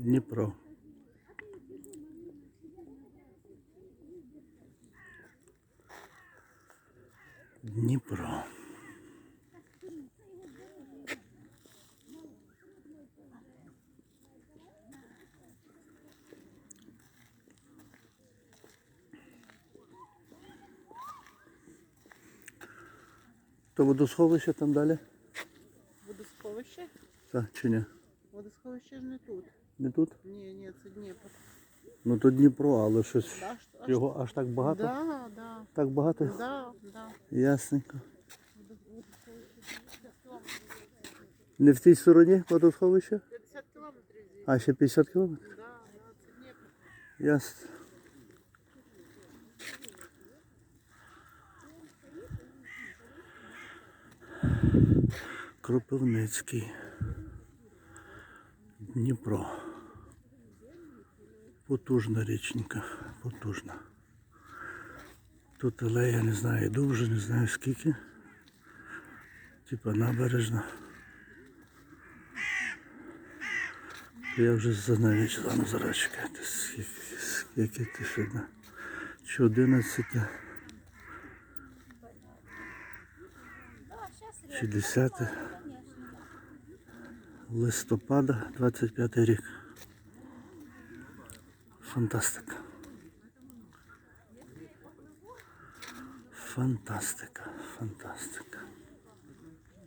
Дніпро. Дніпро. То водосховище там далі? Водосховище? Так, чи ні? Водосховище ж не тут. Не тут? Ні, ні, це Дніпро. Ну то Дніпро, але щось Да, аж- його аж так багато. Да, да, Так багато? да, да. Ясненько. Водосховище 50 кілометрів. Не в тій стороні водосховище? 50 кілометрів звідси. А ще 50 кілометрів? Да, да, це Дніпро. Ясно. Кропивницький. Дніпро. Потужна річенька. Потужна. Тут алея, не знаю, йду вже, не знаю скільки. Типа набережна. Я вже що там зараз чекайте, скільки, скільки тишина. Чи 11, чи 10 листопада 25 рік. Фантастика. Фантастика, фантастика.